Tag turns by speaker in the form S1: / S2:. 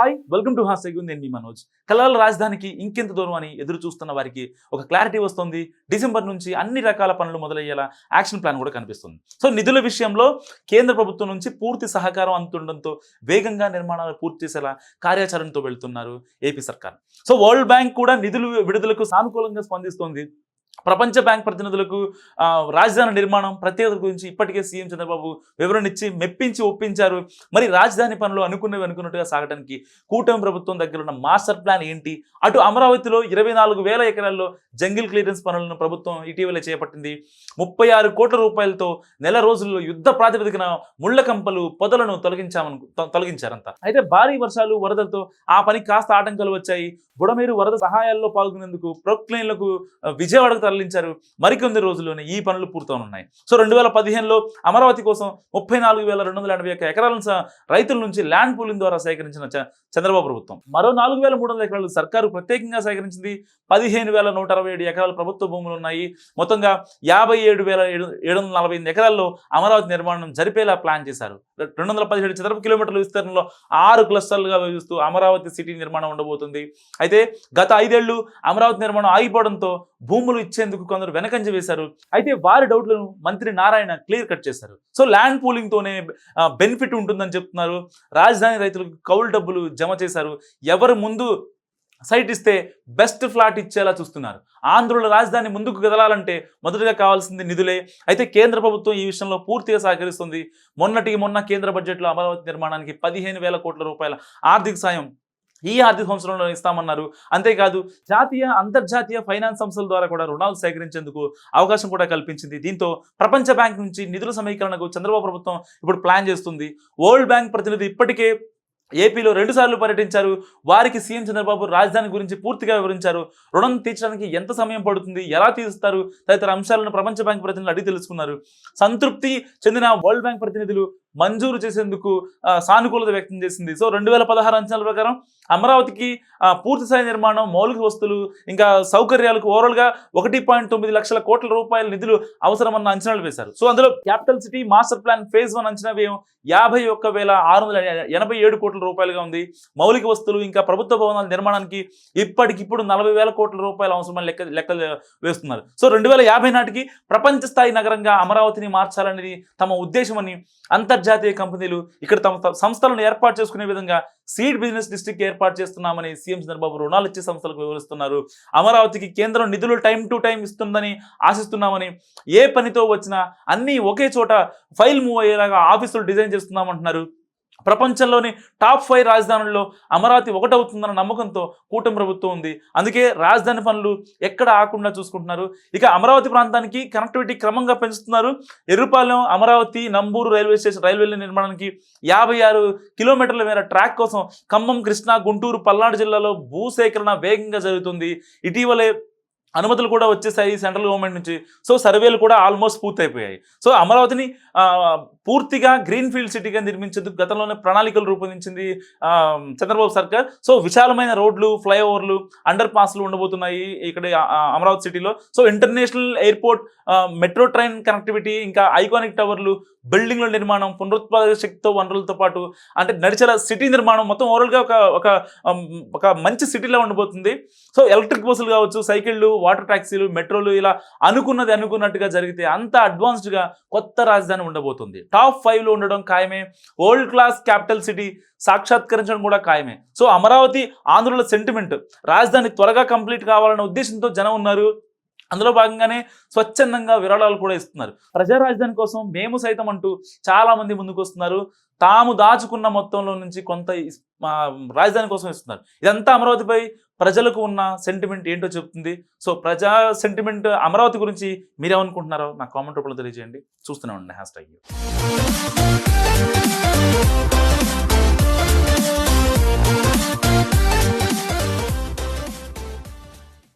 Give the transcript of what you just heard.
S1: Hi welcome to హాస్యగు నేను మీ మనోజ్. కళల రాజధానికి ఇంకెంత దూరం అని ఎదురు చూస్తున్న వారికి ఒక క్లారిటీ వస్తుంది. డిసెంబర్ నుంచి అన్ని రకాల పనులు మొదలయ్యేలా యాక్షన్ ప్లాన్ కూడా కనిపిస్తుంది. సో నిధుల విషయంలో కేంద్ర ప్రభుత్వం నుంచి పూర్తి సహకారం అందుతుండడంతో వేగంగా నిర్మాణాలు పూర్తి చేసేలా కార్యాచరణతో వెళ్తున్నారు ఏపీ సర్కార్. సో వరల్డ్ బ్యాంక్ కూడా నిధులు విడుదలకు సానుకూలంగా స్పందిస్తోంది. ప్రపంచ బ్యాంక్ ప్రతినిధులకు రాజధాని నిర్మాణం ప్రత్యేకత గురించి ఇప్పటికే సీఎం చంద్రబాబు వివరణ ఇచ్చి మెప్పించి ఒప్పించారు. మరి రాజధాని పనులు అనుకున్నవి అనుకున్నట్టుగా సాగడానికి కూటమి ప్రభుత్వం దగ్గర ఉన్న మాస్టర్ ప్లాన్ ఏంటి? అటు అమరావతిలో ఇరవై నాలుగు వేల ఎకరాల్లో జంగిల్ క్లియరెన్స్ పనులను ప్రభుత్వం ఇటీవలే చేపట్టింది. ముప్పై ఆరు కోట్ల రూపాయలతో నెల రోజుల్లో యుద్ధ ప్రాతిపదికన ముళ్ళ కంపలు పొదలను తొలగించామను తొ- తొలగించారంట. అయితే భారీ వర్షాలు వరదలతో ఆ పని కాస్త ఆటంకాలు వచ్చాయి. బుడమేరు వరద సహాయాల్లో పాల్గొనేందుకు ప్రొక్లైన్లకు విజయవాడ విజయవాడకు తరలించారు. మరికొన్ని రోజుల్లోనే ఈ పనులు పూర్తవనున్నాయి. సో రెండు వేల పదిహేనులో అమరావతి కోసం ముప్పై నాలుగు వేల రెండు వందల ఎనభై ఒక్క ఎకరాలను రైతుల నుంచి ల్యాండ్ పూలింగ్ ద్వారా సేకరించిన చంద్రబాబు ప్రభుత్వం. మరో నాలుగు వేల మూడు వందల ఎకరాలు సర్కారు ప్రత్యేకంగా సేకరించింది. పదిహేను వేల నూట అరవై ఏడు ఎకరాల ప్రభుత్వ భూములు ఉన్నాయి. మొత్తంగా యాభై ఏడు వేల ఏడు ఏడు వందల నలభై ఎనిమిది ఎకరాల్లో అమరావతి నిర్మాణం జరిపేలా ప్లాన్ చేశారు. రెండు వందల పదిహేడు చదరపు కిలోమీటర్ల విస్తీర్ణంలో ఆరు క్లస్టర్లుగా విభజిస్తూ అమరావతి సిటీ నిర్మాణం ఉండబోతుంది. అయితే గత ఐదేళ్ళు అమరావతి నిర్మాణం ఆగిపోవడంతో భూములు ఇచ్చేందుకు కొందరు వెనకంజ వేశారు. అయితే వారి డౌట్లను మంత్రి నారాయణ క్లియర్ కట్ చేశారు. సో ల్యాండ్ పూలింగ్ తోనే బెనిఫిట్ ఉంటుందని చెప్తున్నారు. రాజధాని రైతులకు కౌలు డబ్బులు జమ చేశారు. ఎవరు ముందు సైట్ ఇస్తే బెస్ట్ ఫ్లాట్ ఇచ్చేలా చూస్తున్నారు. ఆంధ్రుల రాజధాని ముందుకు కదలాలంటే మొదటగా కావాల్సింది నిధులే. అయితే కేంద్ర ప్రభుత్వం ఈ విషయంలో పూర్తిగా సహకరిస్తుంది. మొన్నటికి మొన్న కేంద్ర బడ్జెట్లో అమరావతి నిర్మాణానికి పదిహేను వేల కోట్ల రూపాయల ఆర్థిక సాయం ఈ ఆర్థిక సంవత్సరంలో ఇస్తామన్నారు. అంతేకాదు జాతీయ అంతర్జాతీయ ఫైనాన్స్ సంస్థల ద్వారా కూడా రుణాలు సేకరించేందుకు అవకాశం కూడా కల్పించింది. దీంతో ప్రపంచ బ్యాంక్ నుంచి నిధుల సమీకరణకు చంద్రబాబు ప్రభుత్వం ఇప్పుడు ప్లాన్ చేస్తుంది. వరల్డ్ బ్యాంక్ ప్రతినిధి ఇప్పటికే ఏపీలో రెండుసార్లు పర్యటించారు. వారికి సీఎం చంద్రబాబు రాజధాని గురించి పూర్తిగా వివరించారు. రుణం తీర్చడానికి ఎంత సమయం పడుతుంది ఎలా తీరుస్తారు తదితర అంశాలను ప్రపంచ బ్యాంక్ ప్రతినిధులు అడిగి తెలుసుకున్నారు. సంతృప్తి చెందిన వరల్డ్ బ్యాంక్ ప్రతినిధులు మంజూరు చేసేందుకు సానుకూలత వ్యక్తం చేసింది. సో రెండు వేల పదహారు అంచనాల ప్రకారం అమరావతికి పూర్తి స్థాయి నిర్మాణం మౌలిక వస్తువులు ఇంకా సౌకర్యాలకు ఓవరాల్గా ఒకటి పాయింట్ తొమ్మిది లక్షల కోట్ల రూపాయల నిధులు అవసరమన్న అంచనాలు వేశారు. సో అందులో capital city master plan phase one అంచనా వ్యయం యాభై ఒక్క వేల ఆరు వందల ఎనభై ఏడు కోట్ల రూపాయలుగా ఉంది. మౌలిక వస్తువులు ఇంకా ప్రభుత్వ భవనాల నిర్మాణానికి ఇప్పటికిప్పుడు నలభై వేల కోట్ల రూపాయలు అవసరమని లెక్క లెక్కలు వేస్తున్నారు. సో రెండు వేల యాభై నాటికి ప్రపంచ స్థాయి నగరంగా అమరావతిని మార్చాలనేది తమ ఉద్దేశమని అంతర్జాతీయ కంపెనీలు ఇక్కడ తమ సంస్థలను ఏర్పాటు చేసుకునే విధంగా సీడ్ బిజినెస్ డిస్ట్రిక్ట్ ఏర్పాటు చేస్తున్నామని సీఎం చంద్రబాబు రుణాలు ఇచ్చే సంస్థలకు వివరిస్తున్నారు. అమరావతికి కేంద్రం నిధులు టైం టు టైం ఇస్తుందని ఆశిస్తున్నామని ఏ పనితో వచ్చినా అన్నీ ఒకే చోట ఫైల్ మూవ్ అయ్యేలాగా ఆఫీసులు డిజైన్ చేస్తున్నామంటున్నారు. ప్రపంచంలోని టాప్ ఫైవ్ రాజధానుల్లో అమరావతి ఒకటవుతుందన్న నమ్మకంతో కూటమి ప్రభుత్వం ఉంది. అందుకే రాజధాని పనులు ఎక్కడ ఆకుండా చూసుకుంటున్నారు. ఇక అమరావతి ప్రాంతానికి కనెక్టివిటీ క్రమంగా పెంచుతున్నారు. ఎర్రుపాలెం అమరావతి నంబూరు రైల్వే స్టేషన్ రైల్వేల నిర్మాణానికి యాభై ఆరు కిలోమీటర్ల మేర ట్రాక్ కోసం ఖమ్మం కృష్ణా గుంటూరు పల్నాడు జిల్లాలో భూసేకరణ వేగంగా జరుగుతుంది. ఇటీవలే అనుమతులు కూడా వచ్చేసాయి సెంట్రల్ గవర్నమెంట్ నుంచి. సో సర్వేలు కూడా ఆల్మోస్ట్ పూర్తయిపోయాయి. సో అమరావతిని పూర్తిగా గ్రీన్ ఫీల్డ్ సిటీగా నిర్మించేందుకు గతంలోనే ప్రణాళికలు రూపొందించింది చంద్రబాబు సర్కార్. సో విశాలమైన రోడ్లు ఫ్లైఓవర్లు అండర్ పాస్లు ఉండబోతున్నాయి ఇక్కడ అమరావతి సిటీలో. So international airport metro train connectivity ఇంకా ఐకానిక్ టవర్లు బిల్డింగ్ల నిర్మాణం పునరుత్పాదక శక్తితో వనరులతో పాటు అంటే నడిచేలా సిటీ నిర్మాణం మొత్తం ఓవరాల్గా ఒక ఒక ఒక మంచి సిటీలో ఉండబోతుంది సో ఎలక్ట్రిక్ బస్సులు కావచ్చు సైకిళ్ళు వాటర్ ట్యాక్సీలు మెట్రోలు ఇలా అనుకున్నది అనుకున్నట్టుగా జరిగితే అంత అడ్వాన్స్డ్గా కొత్త రాజధాని ఉండబోతుంది. టాప్ ఫైవ్లో ఉండడం ఖాయమే. వరల్డ్ క్లాస్ క్యాపిటల్ సిటీ సాక్షాత్కరించడం కూడా ఖాయమే. సో అమరావతి ఆంధ్రుల సెంటిమెంట్ రాజధాని త్వరగా కంప్లీట్ కావాలన్న ఉద్దేశంతో జనం ఉన్నారు. అందులో భాగంగానే స్వచ్ఛందంగా విరాళాలు కూడా ఇస్తున్నారు. ప్రజా రాజధాని కోసం మేము సైతం అంటూ చాలా మంది ముందుకు వస్తున్నారు. తాము దాచుకున్న మొత్తంలో నుంచి కొంత రాజధాని కోసం ఇస్తున్నారు. ఇదంతా అమరావతిపై ప్రజలకు ఉన్న సెంటిమెంట్ ఏంటో చెప్తుంది. సో ప్రజా సెంటిమెంట్ అమరావతి గురించి మీరేమనుకుంటున్నారో నా కామెంట్ రూపంలో తెలియజేయండి. చూస్తూనే ఉండండి. Hash tag